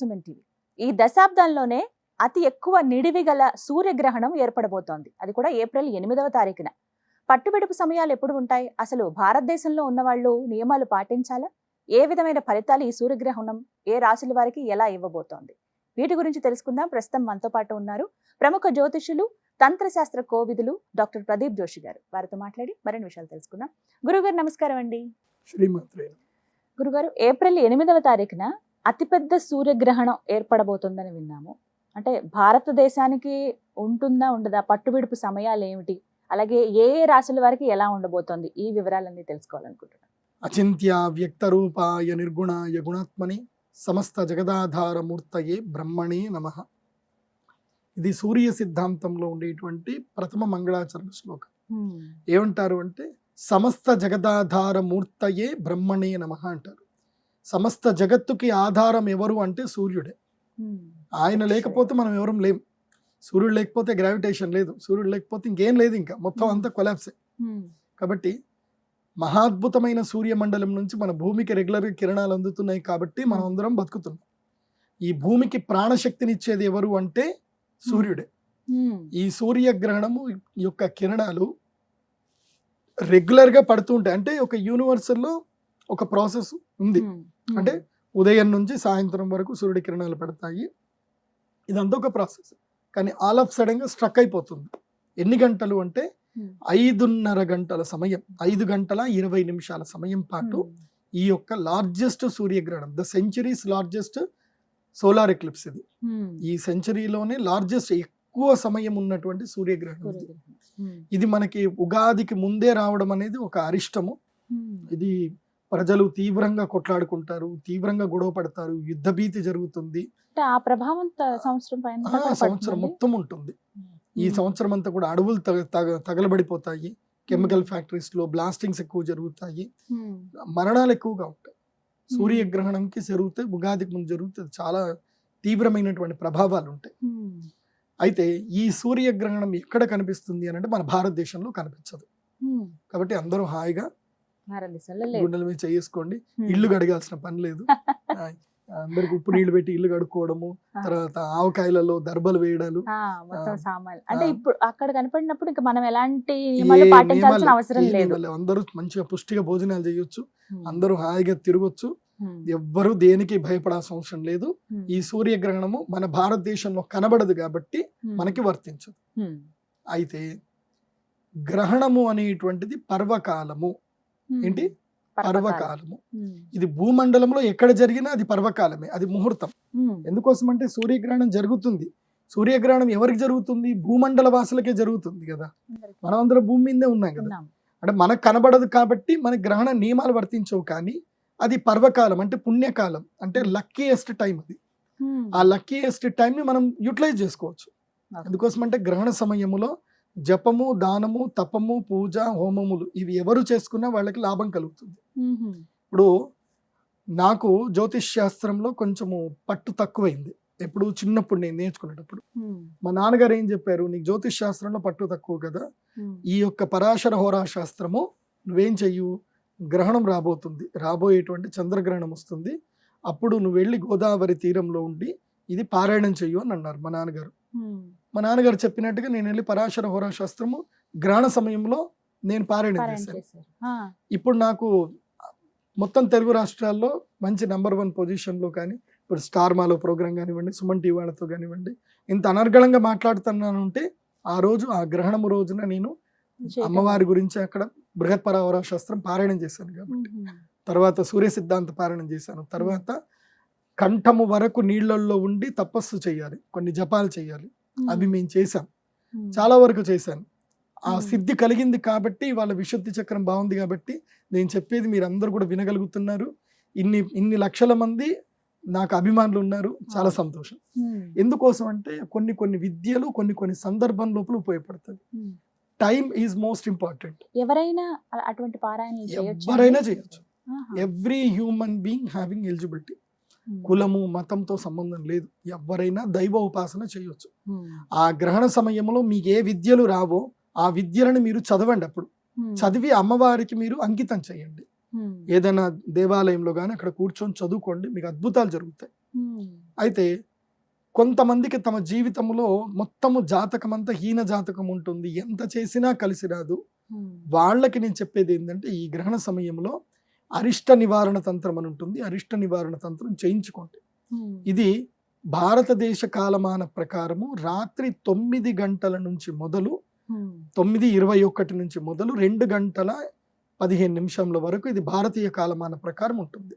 Suman TV. ఈ దశాబ్దంలోనే అతి ఎక్కువ నిడివి గల సూర్యగ్రహణం ఏర్పడబోతోంది. అది కూడా ఏప్రిల్ ఎనిమిదవ తారీఖున. పట్టుబిడుపు సమయాలు ఎప్పుడు ఉంటాయి? అసలు భారతదేశంలో ఉన్న వాళ్ళు నియమాలు పాటించాలా? ఏ విధమైన ఫలితాలు ఈ సూర్యగ్రహణం ఏ రాశుల వారికి ఎలా ఇవ్వబోతోంది? వీటి గురించి తెలుసుకుందాం. ప్రస్తుతం మనతో పాటు ఉన్నారు ప్రముఖ జ్యోతిషులు తంత్రశాస్త్ర కోవిదులు డాక్టర్ ప్రదీప్ జోషి గారు. వారితో మాట్లాడి మరిన్ని విషయాలు తెలుసుకుందాం. గురుగారు నమస్కారం అండి. గురుగారు ఏప్రిల్ ఎనిమిదవ తారీఖున అతిపెద్ద సూర్యగ్రహణం ఏర్పడబోతుందని విన్నాము. అంటే భారతదేశానికి ఉంటుందా ఉండదా పట్టువిడుపు సమయాలు ఏమిటి అలాగే ఏ ఏ రాశుల వారికి ఎలా ఉండబోతోంది ఈ వివరాలన్నీ తెలుసుకోవాలనుకుంటున్నాను అచింత్య వ్యక్త రూపాయ నిర్గుణాయ గుణాత్మని సమస్త జగదాధారమూర్తయే బ్రహ్మణే నమ. ఇది సూర్య సిద్ధాంతంలో ఉండేటువంటి ప్రథమ మంగళాచరణ శ్లోకం. ఏమంటారు అంటే సమస్త జగదాధారమూర్తయే బ్రహ్మణే నమ అంటారు. సమస్త జగత్తుకి ఆధారం ఎవరు అంటే సూర్యుడే. ఆయన లేకపోతే మనం ఎవరం లేం. సూర్యుడు లేకపోతే గ్రావిటేషన్ లేదు. సూర్యుడు లేకపోతే ఇంకేం లేదు ఇంకా. మొత్తం అంతా కొలాప్సే కాబట్టి మహాద్భుతమైన సూర్యమండలం నుంచి మన భూమికి రెగ్యులర్గా కిరణాలు అందుతున్నాయి కాబట్టి మనం అందరం బతుకుతున్నాం. ఈ భూమికి ప్రాణశక్తినిచ్చేది ఎవరు అంటే సూర్యుడే. ఈ సూర్యగ్రహణము యొక్క కిరణాలు రెగ్యులర్గా పడుతూ ఉంటాయి. అంటే ఒక యూనివర్సల్లో ఒక ప్రాసెస్ ఉంది. అంటే ఉదయం నుంచి సాయంత్రం వరకు సూర్యుడి కిరణాలు పడతాయి. ఇదంతా ఒక ప్రాసెస్. కానీ ఆల్ ఆఫ్ సడన్గా స్ట్రక్ అయిపోతుంది. ఎన్ని గంటలు అంటే ఐదున్నర గంటల సమయం. ఐదు గంటల ఇరవై నిమిషాల సమయం పాటు ఈ యొక్క లార్జెస్ట్ సూర్యగ్రహణం the century's largest solar eclipse ఇది. ఈ సెంచరీలోనే లార్జెస్ట్ ఎక్కువ సమయం ఉన్నటువంటి సూర్యగ్రహణం ఇది. ఇది మనకి ఉగాదికి ముందే రావడం అనేది ఒక అరిష్టము. ఇది ప్రజలు తీవ్రంగా కొట్లాడుకుంటారు తీవ్రంగా గొడవ పడతారు యుద్ధ భీతి జరుగుతుంది. ఆ ప్రభావం సంవత్సరం పైన ఆ సంవత్సరం మొత్తం ఉంటుంది. ఈ సంవత్సరం అంతా కూడా అడవులు తగ తగ- తగలబడిపోతాయి. కెమికల్ ఫ్యాక్టరీస్లో బ్లాస్టింగ్స్ ఎక్కువ జరుగుతాయి. మరణాలు ఎక్కువగా ఉంటాయి. సూర్యగ్రహణంకి జరిగితే ఉగాదికి ముందు జరిగితే చాలా తీవ్రమైనటువంటి ప్రభావాలు ఉంటాయి. అయితే ఈ సూర్యగ్రహణం ఎక్కడ కనిపిస్తుంది అని అంటే మన భారతదేశంలో కనిపించదు. కాబట్టి అందరూ హాయిగా గుండెల మీద చేసుకోండి ఇల్లు కడగాల్సిన పని లేదు. అందరికి ఉప్పు నీళ్ళు పెట్టి ఇల్లు కడుక్కోవడము తర్వాత ఆవకాయలలో దర్బలు వేయడాలు. అంటే. ఇప్పుడు అక్కడ కనపడినప్పుడు ఇంకా మనం ఎలాంటి పాటించాల్సిన అవసరం లేదు? అందరూ మంచిగా పుష్టిగా భోజనాలు చేయొచ్చు. అందరూ హాయిగా తిరగొచ్చు. ఎవ్వరూ దేనికి భయపడాల్సిన అవసరం లేదు. ఈ సూర్యగ్రహణము మన భారతదేశంలో కనబడదు కాబట్టి మనకి వర్తించదు. అయితే గ్రహణము అనేటువంటిది పర్వకాలము. ఏంటి? పర్వకాలం. పర్వకాలము. ఇది భూమండలంలో ఎక్కడ జరిగినా అది పర్వకాలమే అది ముహూర్తం. ఎందుకోసం అంటే సూర్యగ్రహణం జరుగుతుంది. సూర్యగ్రహణం ఎవరికి జరుగుతుంది? భూమండల వాసులకే జరుగుతుంది కదా. మనం అందరం భూమి మీదే ఉన్నాం కదా. అంటే మనకు కనబడదు కాబట్టి మన గ్రహణ నియమాలు వర్తించవు కానీ అది పర్వకాలం అంటే పుణ్యకాలం అంటే లక్కీయెస్ట్ టైం అది. ఆ లక్కీయెస్ట్ టైంని మనం యూటిలైజ్ చేసుకోవచ్చు. ఎందుకోసం అంటే గ్రహణ సమయములో జపము దానము తపము పూజ హోమములు ఇవి ఎవరు చేసుకున్నా వాళ్ళకి లాభం కలుగుతుంది. ఇప్పుడు నాకు జ్యోతిష్ శాస్త్రంలో కొంచెము పట్టు తక్కువైంది. ఎప్పుడు చిన్నప్పుడు నేను నేర్చుకునేటప్పుడు. మా నాన్నగారు ఏం చెప్పారు? నీకు జ్యోతిష్ శాస్త్రంలో పట్టు తక్కువ కదా. ఈ యొక్క పరాశర హోరా శాస్త్రము నువ్వేం చెయ్యు? గ్రహణం రాబోతుంది. రాబోయేటువంటి చంద్రగ్రహణం వస్తుంది. అప్పుడు నువ్వు వెళ్ళి గోదావరి తీరంలో ఉండి ఇది పారాయణం చెయ్యు అని అన్నారు మా నాన్నగారు. మా నాన్నగారు చెప్పినట్టుగా నేను వెళ్ళి పరాశర హోరా శాస్త్రము గ్రహణ సమయంలో నేను పారాయణం చేశాను. ఇప్పుడు నాకు మొత్తం తెలుగు రాష్ట్రాల్లో మంచి నెంబర్ వన్ పొజిషన్లో కానీ ఇప్పుడు స్టార్ మాలో ప్రోగ్రామ్ కానివ్వండి సుమన్ టీ వాళ్ళతో కానివ్వండి ఇంత అనర్గళంగా మాట్లాడుతున్నాను అంటే ఆ రోజు ఆ గ్రహణం రోజున నేను. అమ్మవారి గురించి అక్కడ బృహత్ పరావర శాస్త్రం పారాయణం చేశాను కాబట్టి. తర్వాత సూర్య సిద్ధాంత పారాయణం చేశాను. తర్వాత కంఠము వరకు నీళ్ళల్లో ఉండి తపస్సు చేయాలి కొన్ని జపాలు చేయాలి. అవి మేము చేశాం. ఉమ్, చాలా వరకు చేశాను. ఆ. సిద్ధి కలిగింది కాబట్టి వాళ్ళ విశుద్ధి చక్రం బాగుంది కాబట్టి నేను చెప్పేది మీరు అందరు కూడా వినగలుగుతున్నారు. ఇన్ని ఇన్ని లక్షల మంది నాకు అభిమానులు ఉన్నారు. చాలా. సంతోషం. ఎందుకోసం అంటే కొన్ని కొన్ని విద్యలు కొన్ని కొన్ని సందర్భం లోపల ఉపయోగపడుతుంది. టైం ఈజ్ మోస్ట్ ఇంపార్టెంట్ ఎవరైనా అటువంటి ఎవరైనా? చేయొచ్చు. Every human being having eligibility కులము మతంతో సంబంధం లేదు. ఎవరైనా దైవ ఉపాసన చేయొచ్చు. ఆ గ్రహణ సమయంలో మీకు ఏ విద్యలు రావో ఆ విద్యలను మీరు చదవండి అప్పుడు. చదివి అమ్మవారికి మీరు అంకితం చేయండి. ఏదైనా దేవాలయంలో కానీ అక్కడ కూర్చొని చదువుకోండి మీకు అద్భుతాలు జరుగుతాయి. అయితే కొంతమందికి తమ జీవితంలో మొత్తము జాతకం అంతా హీన జాతకం ఉంటుంది. ఎంత చేసినా కలిసి రాదు. వాళ్ళకి నేను చెప్పేది ఏంటంటే ఈ గ్రహణ సమయంలో అరిష్ట నివారణ తంత్రం అని ఉంటుంది. అరిష్ట నివారణ తంత్రం చేయించుకోండి. ఇది భారతదేశ కాలమాన ప్రకారము రాత్రి తొమ్మిది గంటల నుంచి మొదలు తొమ్మిది ఇరవై ఒకటి నుంచి మొదలు రెండు గంటల పదిహేను నిమిషంల వరకు ఇది భారతీయ కాలమాన ప్రకారం ఉంటుంది.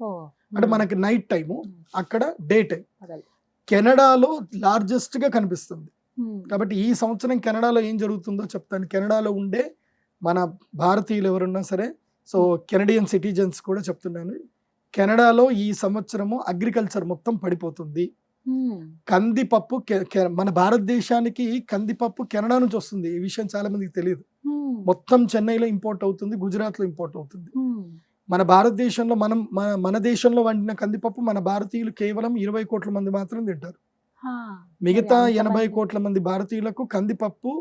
అంటే మనకి నైట్ టైము అక్కడ డే టైం కెనడాలో లార్జెస్ట్గా కనిపిస్తుంది. కాబట్టి ఈ సంవత్సరం కెనడాలో ఏం జరుగుతుందో చెప్తాను. కెనడాలో ఉండే మన భారతీయులు ఎవరున్నా సరే సో కెనడియన్ సిటిజన్స్ కూడా చెప్తున్నాను. కెనడాలో ఈ సంవత్సరము అగ్రికల్చర్ మొత్తం పడిపోతుంది. కందిపప్పు మన భారతదేశానికి కందిపప్పు కెనడా నుంచి వస్తుంది. ఈ విషయం చాలా మందికి తెలియదు. మొత్తం చెన్నైలో ఇంపోర్ట్ అవుతుంది గుజరాత్లో ఇంపోర్ట్ అవుతుంది. మన భారతదేశంలో మనం మన దేశంలో వండిన కందిపప్పు మన భారతీయులు కేవలం ఇరవై కోట్ల మంది మాత్రం తింటారు. మిగతా ఎనభై కోట్ల మంది భారతీయులకు కందిపప్పు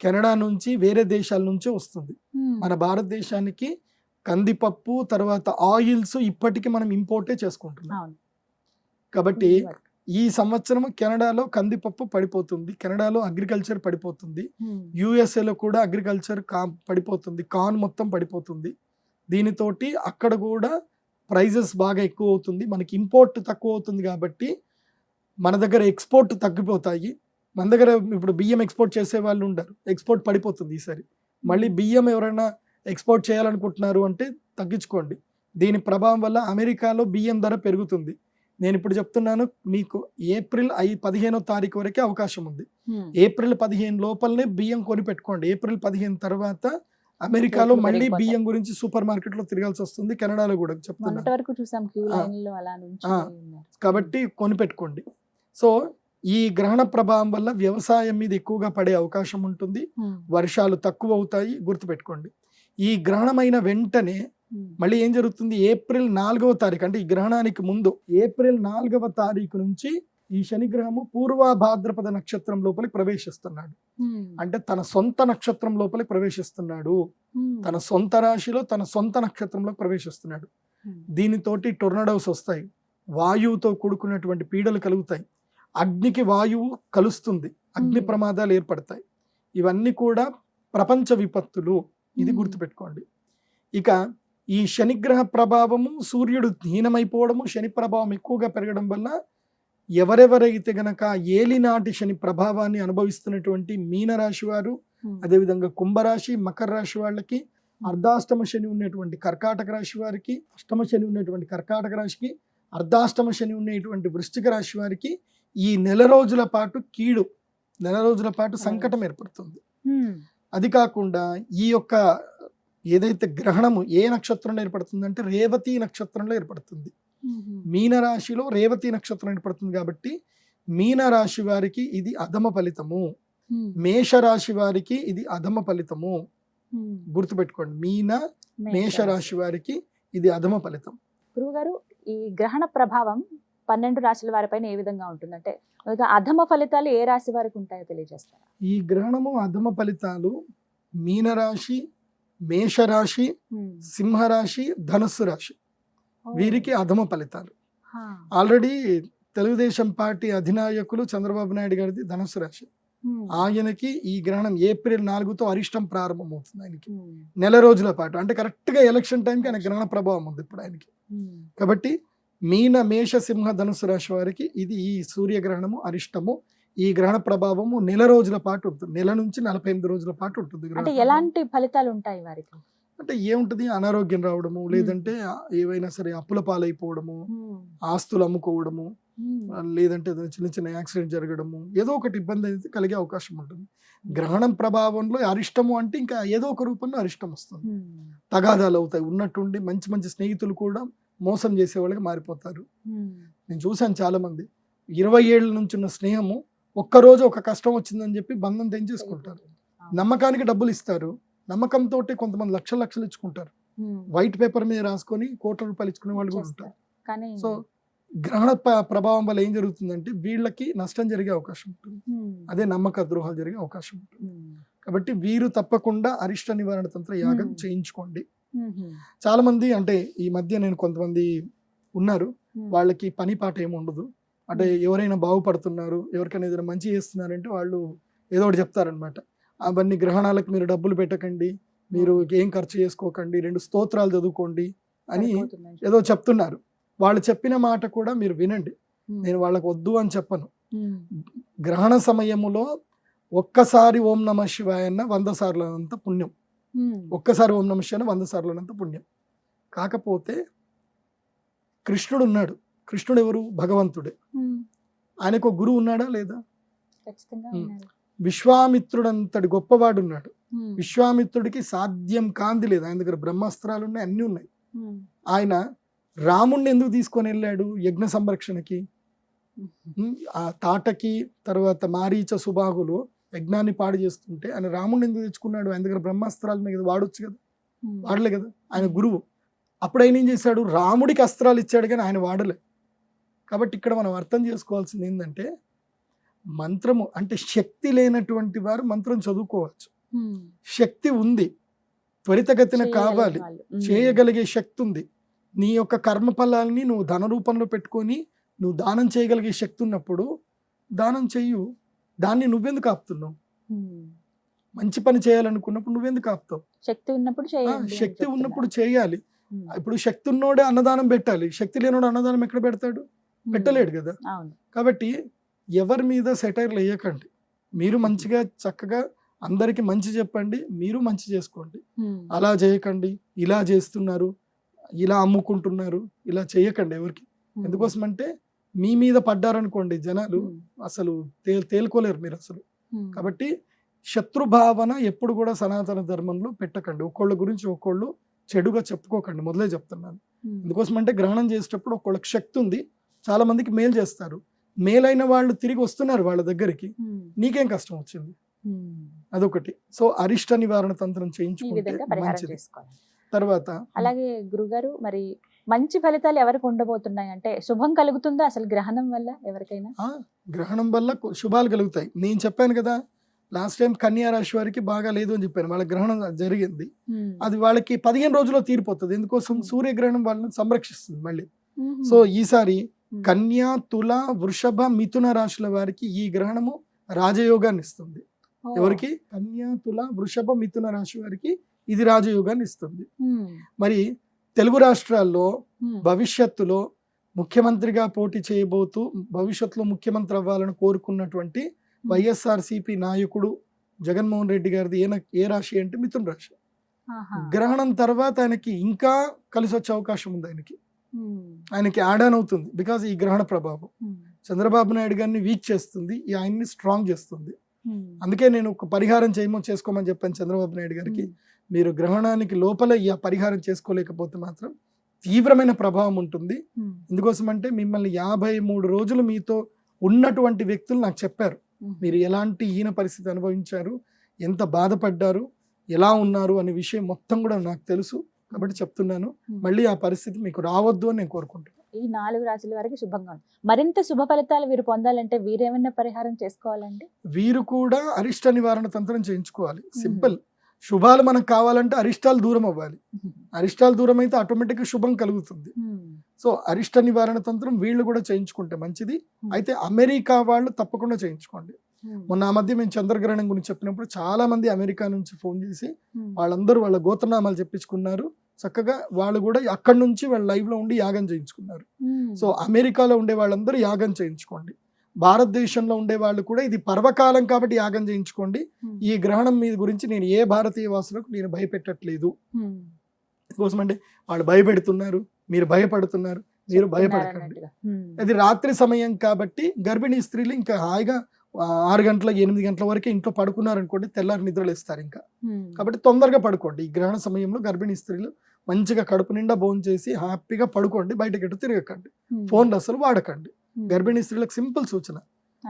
కెనడా నుంచి వేరే దేశాల నుంచే వస్తుంది. మన భారతదేశానికి కందిపప్పు తర్వాత ఆయిల్స్ ఇప్పటికీ మనం ఇంపోర్టే చేసుకుంటున్నాం. కాబట్టి ఈ సంవత్సరం కెనడాలో కందిపప్పు పడిపోతుంది. కెనడాలో అగ్రికల్చర్ పడిపోతుంది. యుఎస్ఏలో కూడా అగ్రికల్చర్ కా పడిపోతుంది. కాన్ మొత్తం పడిపోతుంది. దీనితోటి అక్కడ కూడా ప్రైజెస్ బాగా ఎక్కువ అవుతుంది. మనకి ఇంపోర్ట్ తక్కువ అవుతుంది కాబట్టి మన దగ్గర ఎక్స్పోర్ట్ తగ్గిపోతాయి. మన దగ్గర ఇప్పుడు బియ్యం ఎక్స్పోర్ట్ చేసే వాళ్ళు ఉండరు. ఎక్స్పోర్ట్ పడిపోతుంది ఈసారి. మళ్ళీ బియ్యం ఎవరైనా ఎక్స్పోర్ట్ చేయాలనుకుంటున్నారు అంటే తగ్గించుకోండి. దీని ప్రభావం వల్ల అమెరికాలో బియ్యం ధర పెరుగుతుంది. నేను ఇప్పుడు చెప్తున్నాను మీకు ఏప్రిల్ ఐ పదిహేనో తారీఖు వరకే అవకాశం ఉంది. ఏప్రిల్ పదిహేను లోపలనే బియ్యం కొని పెట్టుకోండి. ఏప్రిల్ పదిహేను తర్వాత అమెరికాలో మళ్ళీ. బియ్యం గురించి సూపర్ మార్కెట్లో తిరగాల్సి వస్తుంది కెనడాలో కూడా చెప్తున్నాను. కాబట్టి కొనిపెట్టుకోండి సో ఈ గ్రహణ ప్రభావం వల్ల వ్యవసాయం మీద ఎక్కువగా పడే అవకాశం ఉంటుంది. వర్షాలు తక్కువ అవుతాయి గుర్తుపెట్టుకోండి. ఈ గ్రహణమైన వెంటనే మళ్ళీ ఏం జరుగుతుంది? ఏప్రిల్ నాలుగవ తారీఖు అంటే ఈ గ్రహణానికి ముందు ఏప్రిల్ నాలుగవ తారీఖు నుంచి ఈ శని గ్రహము పూర్వ భాద్రపద నక్షత్రం లోపలికి ప్రవేశిస్తున్నాడు. అంటే తన సొంత నక్షత్రం లోపలికి ప్రవేశిస్తున్నాడు. తన సొంత రాశిలో తన సొంత నక్షత్రంలో ప్రవేశిస్తున్నాడు. దీనితోటి టొర్నడోస్ వస్తాయి. వాయువుతో కూడుకున్నటువంటి పీడలు కలుగుతాయి. అగ్నికి వాయువు కలుస్తుంది. అగ్ని. ప్రమాదాలు ఏర్పడతాయి. ఇవన్నీ కూడా ప్రపంచ విపత్తులు. ఇది. గుర్తుపెట్టుకోండి. ఇక ఈ శనిగ్రహ ప్రభావము సూర్యుడు హీనమైపోవడము శని ప్రభావం ఎక్కువగా పెరగడం వల్ల ఎవరెవరైతే గనక ఏలినాటి శని ప్రభావాన్ని అనుభవిస్తున్నటువంటి మీనరాశి వారు అదేవిధంగా కుంభరాశి మకర రాశి వాళ్ళకి అర్ధాష్టమ శని ఉన్నటువంటి కర్కాటక రాశి వారికి అష్టమ శని ఉన్నటువంటి కర్కాటక రాశికి అర్ధాష్టమ శని ఉన్నటువంటి వృశ్చిక రాశి వారికి ఈ నెల రోజుల పాటు కీడు నెల రోజుల పాటు సంకటం ఏర్పడుతుంది. అది కాకుండా ఈ యొక్క ఏదైతే గ్రహణము ఏ నక్షత్రంలో ఏర్పడుతుందంటే రేవతి నక్షత్రంలో ఏర్పడుతుంది. మీనరాశిలో రేవతి నక్షత్రం ఏర్పడుతుంది కాబట్టి మీనరాశి వారికి ఇది అధమ ఫలితము. మేషరాశి వారికి ఇది అధమ ఫలితము. గుర్తుపెట్టుకోండి మీన మేషరాశి. వారికి ఇది అధమ ఫలితం. గురువు గారు ఈ గ్రహణ ప్రభావం పన్నెండు రాశుల వారిపైన ఏ విధంగా ఉంటుందంటే అధమ ఫలితాలు ఏ రాశి వారికి ఉంటాయో తెలియజేస్తారా ఈ గ్రహణము అధమ ఫలితాలు మీనరాశి మేషరాశి సింహరాశి ధనుస్సు రాశి వీరికి అధమ ఫలితాలు. ఆల్రెడీ తెలుగుదేశం పార్టీ అధినాయకులు చంద్రబాబు నాయుడు గారిది ధనుస్సు రాశి. ఆయనకి ఈ గ్రహణం ఏప్రిల్ నాలుగుతో అరిష్టం ప్రారంభమవుతుంది ఆయనకి. నెల రోజుల పాటు అంటే కరెక్ట్గా ఎలక్షన్ టైంకి ఆయన గ్రహణ ప్రభావం ఉంది ఇప్పుడు ఆయనకి. కాబట్టి మీన మేష సింహ ధనుసు రాశి వారికి ఇది ఈ సూర్యగ్రహణము అరిష్టము. ఈ గ్రహణ ప్రభావము నెల రోజుల పాటు ఉంటుంది. నెల నుంచి నలభై ఎనిమిది రోజుల పాటు ఉంటుంది అంటే. ఎలాంటి ఫలితాలు ఉంటాయి వారికి? అంటే ఏముంటది? అనారోగ్యం రావడము లేదంటే ఏవైనా సరే అప్పుల పాలైపోవడము. ఆస్తులు అమ్ముకోవడము. లేదంటే చిన్న చిన్న యాక్సిడెంట్ జరగడము ఏదో ఒకటి ఇబ్బంది అయితే కలిగే అవకాశం ఉంటుంది. గ్రహణం ప్రభావంలో అరిష్టము అంటే ఇంకా ఏదో ఒక రూపంలో అరిష్టం వస్తుంది. తగాదాలు అవుతాయి. ఉన్నట్టుండి మంచి మంచి స్నేహితులు కూడా మోసం చేసే వాళ్ళకి మారిపోతారు. నేను చూశాను చాలా మంది ఇరవై ఏళ్ళ నుంచి ఉన్న స్నేహము ఒక్కరోజు ఒక కష్టం వచ్చిందని చెప్పి బంధం తెంచేసుకుంటారు. నమ్మకానికి డబ్బులు ఇస్తారు. నమ్మకంతో కొంతమంది లక్షలు లక్షలు ఇచ్చుకుంటారు. వైట్ పేపర్ మీద రాసుకొని కోట్ల రూపాయలు ఇచ్చుకునే వాళ్ళు కూడా ఉంటారు. సో గ్రహణ ప్రభావం వల్ల ఏం జరుగుతుందంటే వీళ్ళకి నష్టం జరిగే అవకాశం ఉంటుంది. అదే నమ్మక ద్రోహాలు జరిగే అవకాశం ఉంటుంది. కాబట్టి వీరు తప్పకుండా అరిష్ట నివారణ తంత్ర యాగం. చేయించుకోండి. చాలా మంది అంటే ఈ మధ్య నేను కొంతమంది ఉన్నారు. వాళ్ళకి పని పాట ఏమి ఉండదు. అంటే ఎవరైనా బాగుపడుతున్నారు ఎవరికైనా ఏదైనా మంచి చేస్తున్నారంటే వాళ్ళు ఏదో ఒకటి చెప్తారనమాట అవన్నీ గ్రహణాలకు మీరు డబ్బులు పెట్టకండి మీరు ఏం ఖర్చు చేసుకోకండి రెండు స్తోత్రాలు చదువుకోండి అని ఏదో చెప్తున్నారు. వాళ్ళు చెప్పిన మాట కూడా మీరు వినండి. నేను వాళ్ళకు వద్దు అని చెప్పను. గ్రహణ సమయములో ఒక్కసారి ఓం నమ శివాయ అన్న వంద సార్లనంత పుణ్యం. ఉమ్. ఒక్కసారి ఓం నమ శివాయ అన్న వంద సార్లనంత పుణ్యం. కాకపోతే కృష్ణుడు ఉన్నాడు. కృష్ణుడు ఎవరు? భగవంతుడే. ఆయనకు ఒక గురువు ఉన్నాడా? లేదా. విశ్వామిత్రుడంతటి గొప్పవాడు ఉన్నాడు. విశ్వామిత్రుడికి సాధ్యం కాంతి లేదు. ఆయన దగ్గర బ్రహ్మాస్త్రాలు ఉన్నాయి అన్నీ ఉన్నాయి. ఆయన రాముణ్ణి ఎందుకు తీసుకొని వెళ్ళాడు యజ్ఞ సంరక్షణకి? ఆ తాటకి తర్వాత మారీచ సుబాహులు యజ్ఞాన్ని పాడు చేస్తుంటే ఆయన రాముడిని ఎందుకు తెచ్చుకున్నాడు? ఆయన దగ్గర బ్రహ్మాస్త్రాలు ఉన్నాయి కదా వాడొచ్చు కదా. వాడలే కదా. ఆయన గురువు. అప్పుడు ఆయన ఏం చేశాడు? రాముడికి అస్త్రాలు ఇచ్చాడు కానీ ఆయన వాడలే. కాబట్టి ఇక్కడ మనం అర్థం చేసుకోవాల్సింది ఏంటంటే మంత్రము అంటే శక్తి లేనటువంటి వారు మంత్రం చదువుకోవచ్చు. శక్తి ఉంది. త్వరితగతిన కావాలి. చేయగలిగే శక్తి ఉంది. నీ యొక్క కర్మ ఫలాల్ని నువ్వు ధన రూపంలో పెట్టుకొని నువ్వు దానం చేయగలిగే శక్తి ఉన్నప్పుడు దానం చెయ్యు. దాన్ని నువ్వెందుకు ఆపుతున్నావు. మంచి పని చేయాలనుకున్నప్పుడు నువ్వెందుకు ఆపుతావు? శక్తి ఉన్నప్పుడు అని శక్తి. ఉన్నప్పుడు చేయాలి. ఇప్పుడు శక్తి ఉన్నోడే అన్నదానం పెట్టాలి. శక్తి లేనోడు అన్నదానం ఎక్కడ పెడతాడు. పెట్టలేడు కదా? కాబట్టి ఎవరి మీద సెటైర్లు వేయకండి. మీరు మంచిగా చక్కగా అందరికి మంచి చెప్పండి. మీరు మంచి చేసుకోండి. అలా చేయకండి. ఇలా చేస్తున్నారు. ఇలా అమ్ముకుంటున్నారు. ఇలా చేయకండి ఎవరికి. ఎందుకోసం అంటే మీ మీద పడ్డారనుకోండి జనాలు. అసలు తే తేలుకోలేరు మీరు అసలు. కాబట్టి శత్రుభావన ఎప్పుడు కూడా సనాతన ధర్మంలో పెట్టకండి. ఒక్కోళ్ళ గురించి ఒక్కోళ్ళు చెడుగా చెప్పుకోకండి. మొదలే చెప్తున్నాను. ఉమ్. ఎందుకోసం అంటే గ్రహణం చేసేటప్పుడు ఒక్కొక్కళ్ళకి శక్తి ఉంది. చాలా మందికి మేలు చేస్తారు. మేలైన వాళ్ళు తిరిగి వస్తున్నారు వాళ్ళ దగ్గరికి. నీకేం కష్టం వచ్చింది. అదొకటి. సో అరిష్ట నివారణ తంత్రం చేయించుకుంటే మంచిది. తర్వాత అలాగే గురుగారు మరి మంచి ఫలితాలు ఎవరికి ఉండబోతున్నాయి అంటే శుభం కలుగుతుందా అసలు గ్రహణం వల్ల ఎవరికైనా గ్రహణం వల్ల శుభాలు కలుగుతాయి నేను చెప్పాను కదా లాస్ట్ టైం కన్యా రాశి వారికి బాగా లేదు అని చెప్పాను వాళ్ళ గ్రహణం జరిగింది. అది వాళ్ళకి పదిహేను రోజుల్లో తీరిపోతుంది ఎందుకోసం. సూర్యగ్రహణం వాళ్ళని సంరక్షిస్తుంది మళ్ళీ. సో ఈసారి. కన్యా తుల వృషభ మిథున రాశుల వారికి ఈ గ్రహణము రాజయోగాన్ని ఇస్తుంది. ఎవరికి కన్యా తుల వృషభ మిథున రాశి వారికి ఇది రాజయోగాన్ని ఇస్తుంది. మరి తెలుగు రాష్ట్రాల్లో. భవిష్యత్తులో ముఖ్యమంత్రిగా పోటీ చేయబోతూ భవిష్యత్తులో ముఖ్యమంత్రి అవ్వాలని కోరుకున్నటువంటి వైఎస్ఆర్సిపి నాయకుడు జగన్మోహన్ రెడ్డి గారిది ఏ ఏ రాశి అంటే మిథున రాశి. గ్రహణం తర్వాత ఆయనకి ఇంకా కలిసి వచ్చే అవకాశం ఉంది ఆయనకి. ఆయనకి యాడ్ ఆన్ అవుతుంది బికాజ్ ఈ గ్రహణ ప్రభావం. చంద్రబాబు నాయుడు గారిని వీక్ చేస్తుంది ఈ ఆయన్ని స్ట్రాంగ్ చేస్తుంది. అందుకే నేను ఒక పరిహారం చేయమో చేసుకోమని చెప్పాను చంద్రబాబు నాయుడు గారికి. మీరు గ్రహణానికి లోపల ఈ పరిహారం చేసుకోలేకపోతే మాత్రం తీవ్రమైన ప్రభావం ఉంటుంది. ఎందుకోసం అంటే మిమ్మల్ని యాభై మూడు రోజులు మీతో ఉన్నటువంటి వ్యక్తులు నాకు చెప్పారు. మీరు ఎలాంటి హీన పరిస్థితి అనుభవించారు? ఎంత బాధపడ్డారు? ఎలా ఉన్నారు? అనే విషయం మొత్తం కూడా నాకు తెలుసు. కాబట్టి చెప్తున్నాను. మళ్ళీ ఆ పరిస్థితి మీకు రావద్దు అని నేను కోరుకుంటున్నాను. ఈ నాలుగు రాశుల వారికి శుభంగా మరింత శుభ ఫలితాలు వీరు పొందాలంటే వీరేమైనా పరిహారం చేసుకోవాలండి? వీరు కూడా అరిష్ట నివారణ తంత్రం చేయించుకోవాలి. సింపుల్. శుభాలు మనకు కావాలంటే అరిష్టాలు దూరం అవ్వాలి అరిష్టాలు దూరం అయితే ఆటోమేటిక్గా శుభం కలుగుతుంది. సో అరిష్ట నివారణ తంత్రం వీళ్ళు కూడా చేయించుకుంటే మంచిది అయితే అమెరికా వాళ్ళు తప్పకుండా చేయించుకోండి. మొన్న ఆ మధ్య మేము చంద్రగ్రహణం గురించి చెప్పినప్పుడు చాలా మంది అమెరికా నుంచి ఫోన్ చేసి. వాళ్ళందరూ వాళ్ళ గోత్రనామాలు చెప్పించుకున్నారు చక్కగా వాళ్ళు కూడా అక్కడి నుంచి వాళ్ళు లైవ్లో ఉండి యాగం చేయించుకున్నారు. సో అమెరికాలో ఉండే వాళ్ళందరూ యాగం చేయించుకోండి భారతదేశంలో ఉండే వాళ్ళు కూడా ఇది పర్వకాలం కాబట్టి యాగం చేయించుకోండి. ఈ గ్రహణం మీద గురించి నేను ఏ భారతీయ వాసులకు నేను భయపెట్టట్లేదు ఉమ్. కోసం అంటే వాళ్ళు భయపెడుతున్నారు మీరు భయపడుతున్నారు మీరు భయపడకండి. అది రాత్రి సమయం కాబట్టి గర్భిణీ స్త్రీలు ఇంకా హాయిగా ఆరు గంటల ఎనిమిది గంటల వరకే ఇంట్లో పడుకున్నారనుకోండి తెల్లారి నిద్రలు ఇస్తారు ఇంకా. కాబట్టి తొందరగా పడుకోండి ఈ గ్రహణ సమయంలో గర్భిణీ స్త్రీలు మంచిగా కడుపు నిండా భోజనం చేసి హ్యాపీగా పడుకోండి బయటకి ఎటు తిరగకండి. ఫోన్లు అసలు వాడకండి. గర్భిణీ స్త్రీలకు సింపుల్ సూచన.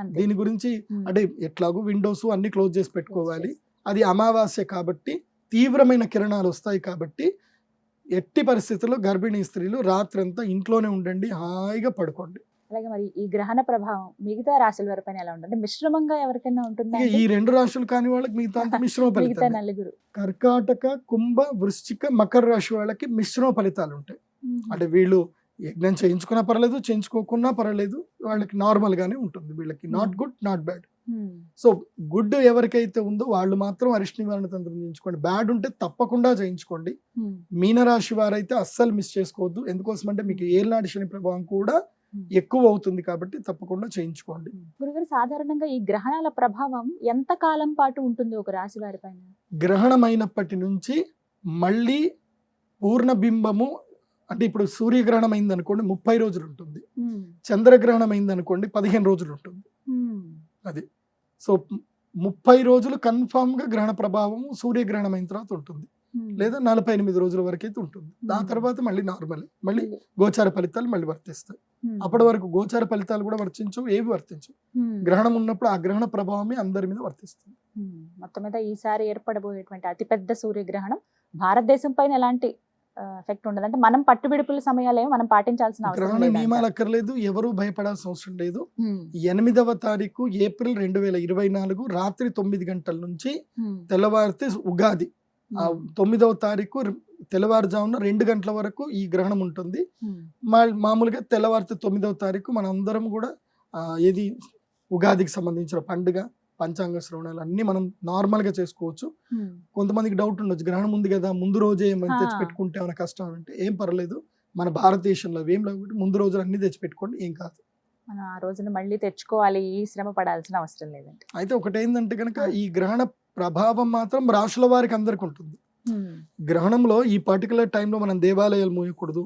దీని గురించి. అంటే ఎట్లాగో విండోస్ అన్ని క్లోజ్ చేసి పెట్టుకోవాలి. అది అమావాస్య కాబట్టి తీవ్రమైన కిరణాలు వస్తాయి కాబట్టి ఎట్టి పరిస్థితుల్లో గర్భిణీ స్త్రీలు రాత్రంతా ఇంట్లోనే ఉండండి హాయిగా పడుకోండి. అలాగే మరి ఈ గ్రహణ ప్రభావం మిగతా రాశుల వారిపైన ఎలా ఉంటుంది? మిశ్రమంగా ఎవరికైనా ఉంటుందా ఈ రెండు రాశులు కాని వాళ్ళకి మిగతా మిశ్రమ మిగతా ఫలితాలు. నలుగురు. కర్కాటక కుంభ వృశ్చిక మకర రాశి వాళ్ళకి మిశ్రమ ఫలితాలు ఉంటాయి. అంటే వీళ్ళు యజ్ఞం చేయించుకున్నా పర్లేదు చేయించుకోకున్నా పర్లేదు వాళ్ళకి నార్మల్ గానే ఉంటుంది. వీళ్ళకి not good not bad so good ఎవరికైతే ఉందో వాళ్ళు మాత్రం అరిష్ట నివారణ తంత్రం చేయించుకోండి. బ్యాడ్ ఉంటే తప్పకుండా చేయించుకోండి. ఉమ్, మీనరాశి వారైతే అస్సలు మిస్ చేసుకోవద్దు. ఎందుకోసం అంటే మీకు ఏళ్ళనాటి శని ప్రభావం కూడా ఎక్కువ అవుతుంది కాబట్టి తప్పకుండా చేయించుకోండి. గురుగారు సాధారణంగా ఈ గ్రహణాల ప్రభావం ఎంత కాలం పాటు ఉంటుంది ఒక రాశి వారి పైన? గ్రహణమైనప్పటి నుంచి మళ్ళీ పూర్ణ బింబము అంటే ఇప్పుడు సూర్యగ్రహణం అయింది అనుకోండి ముప్పై రోజులు ఉంటుంది చంద్రగ్రహణం అయింది అనుకోండి పదిహేను రోజులు ఉంటుంది ఉమ్, సో ముప్పై రోజులు కన్ఫామ్గా గ్రహణ ప్రభావం సూర్యగ్రహణం అయిన తర్వాత ఉంటుంది. లేదా నలభై ఎనిమిది రోజుల వరకు అయితే ఉంటుంది దాని. తర్వాత మళ్ళీ నార్మల్. మళ్ళీ గోచార ఫలితాలు మళ్ళీ వర్తిస్తాయి. అప్పటి వరకు గోచార ఫలితాలు కూడా వర్తించవు ఏవి వర్తించవు. గ్రహణం ఉన్నప్పుడు ఆ గ్రహణ ప్రభావమే అందరి మీద వర్తిస్తుంది. మొత్తం మీద ఈసారి ఏర్పడబోయేటువంటి అతిపెద్ద సూర్యగ్రహణం భారతదేశం పైన ఎలాంటి ఎఫెక్ట్ ఉండదు. అంటే మనం పట్టుబిడుపుల సమయాలేమో మనం పాటించాల్సిన అవసరం. నియమాలు అక్కర్లేదు. ఎవరు భయపడాల్సిన అవసరం లేదు. ఎనిమిదవ తారీఖు ఏప్రిల్ రెండు వేల ఇరవై నాలుగు రాత్రి తొమ్మిది గంటల నుంచి తెల్లవారితే ఉగాది. తొమ్మిదవ తారీఖు తెల్లవారుజామున రెండు గంటల వరకు ఈ గ్రహణం ఉంటుంది. మా మామూలుగా తెల్లవారితే తొమ్మిదవ తారీఖు మన అందరం కూడా ఏది ఉగాదికి సంబంధించిన పండుగ పంచాంగ శ్రవణాలు అన్ని మనం నార్మల్గా చేసుకోవచ్చు. కొంతమందికి డౌట్ ఉండొచ్చు. గ్రహణం ఉంది కదా ముందు రోజే ఏమైనా. తెచ్చి పెట్టుకుంటే ఏమైనా కష్టం అంటే ఏం పర్లేదు. మన భారతదేశంలో ఏం కాబట్టి ముందు రోజులు అన్ని తెచ్చి పెట్టుకోండి ఏం కాదు. మనం ఆ రోజున మళ్ళీ తెచ్చుకోవాలి ఈ శ్రమ పడాల్సిన అవసరం లేదండి. అయితే ఒకటి ఏంటంటే కనుక ఈ గ్రహణ ప్రభావం మాత్రం రాశుల వారికి అందరికి ఉంటుంది. గ్రహణంలో ఈ పర్టికులర్ టైంలో మనం దేవాలయాలు మోయకూడదు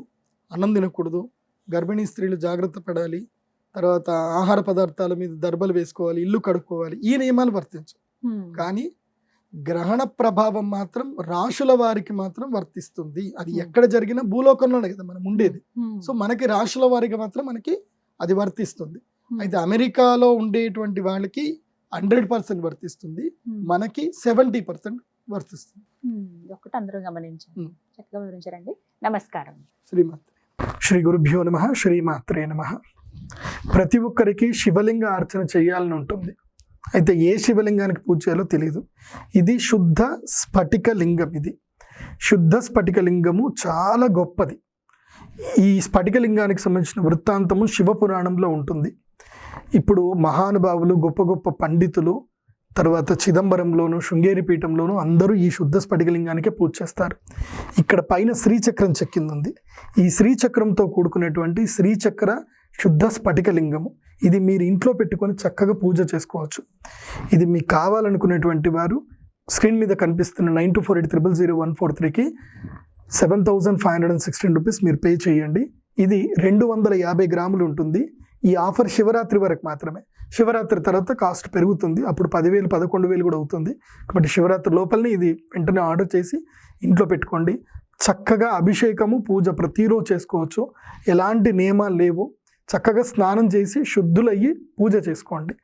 అన్నం తినకూడదు గర్భిణీ స్త్రీలు జాగ్రత్త పడాలి తర్వాత ఆహార పదార్థాల మీద దర్బలు వేసుకోవాలి ఇల్లు కడుక్కోవాలి ఈ నియమాలు వర్తించు కానీ గ్రహణ ప్రభావం మాత్రం రాశుల వారికి మాత్రం వర్తిస్తుంది. అది. ఎక్కడ జరిగినా భూలోకంలోనే కదా మనం ఉండేది. సో మనకి రాశుల వారికి మాత్రం మనకి అది వర్తిస్తుంది. అయితే అమెరికాలో ఉండేటువంటి వాళ్ళకి హండ్రెడ్ పర్సెంట్ వర్తిస్తుంది. మనకి సెవెంటీ పర్సెంట్ వర్తిస్తుంది. ఒకటి అందరూ గమనించండి. చక్కగా వివరించారండి. నమస్కారం. శ్రీమాత్రే. శ్రీ గురుభ్యో నమ శ్రీమాత్రే నమ. ప్రతి ఒక్కరికి శివలింగ అర్చన చేయాలని ఉంటుంది. అయితే ఏ శివలింగానికి పూజ చేయాలో తెలియదు ఇది శుద్ధ స్ఫటిక లింగం ఇది. శుద్ధ స్ఫటిక లింగము చాలా గొప్పది. ఈ స్ఫటిక లింగానికి సంబంధించిన వృత్తాంతము శివపురాణంలో ఉంటుంది. ఇప్పుడు మహానుభావులు గొప్ప గొప్ప పండితులు తర్వాత చిదంబరంలోను శృంగేరి పీఠంలోను అందరూ ఈ శుద్ధ స్ఫటికలింగానికే పూజ చేస్తారు. ఇక్కడ పైన శ్రీచక్రం చెక్కింది ఉంది. ఈ శ్రీచక్రంతో కూడుకునేటువంటి శ్రీచక్ర శుద్ధ స్ఫటికలింగము. ఇది మీరు ఇంట్లో పెట్టుకొని చక్కగా పూజ చేసుకోవచ్చు. ఇది మీకు కావాలనుకునేటువంటి వారు స్క్రీన్ మీద కనిపిస్తున్న nine two four eight triple zero one four త్రీకి seven thousand five hundred and sixteen rupees మీరు పే చేయండి. ఇది రెండు వందల యాభై గ్రాములు ఉంటుంది. ఈ ఆఫర్ శివరాత్రి వరకు మాత్రమే. శివరాత్రి తర్వాత కాస్ట్ పెరుగుతుంది. అప్పుడు పదివేలు పదకొండు వేలు కూడా అవుతుంది. కాబట్టి శివరాత్రి లోపలనే ఇది వెంటనే ఆర్డర్ చేసి ఇంట్లో పెట్టుకోండి. చక్కగా అభిషేకము పూజ ప్రతిరోజు చేసుకోవచ్చు. ఎలాంటి నియమాలు లేవు. చక్కగా స్నానం చేసి శుద్ధులయ్యి పూజ చేసుకోండి.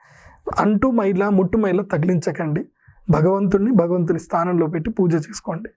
అంటూ మైల ముట్టు మైల తగిలించకండి. భగవంతుణ్ణి భగవంతుని స్థానంలో పెట్టి పూజ చేసుకోండి.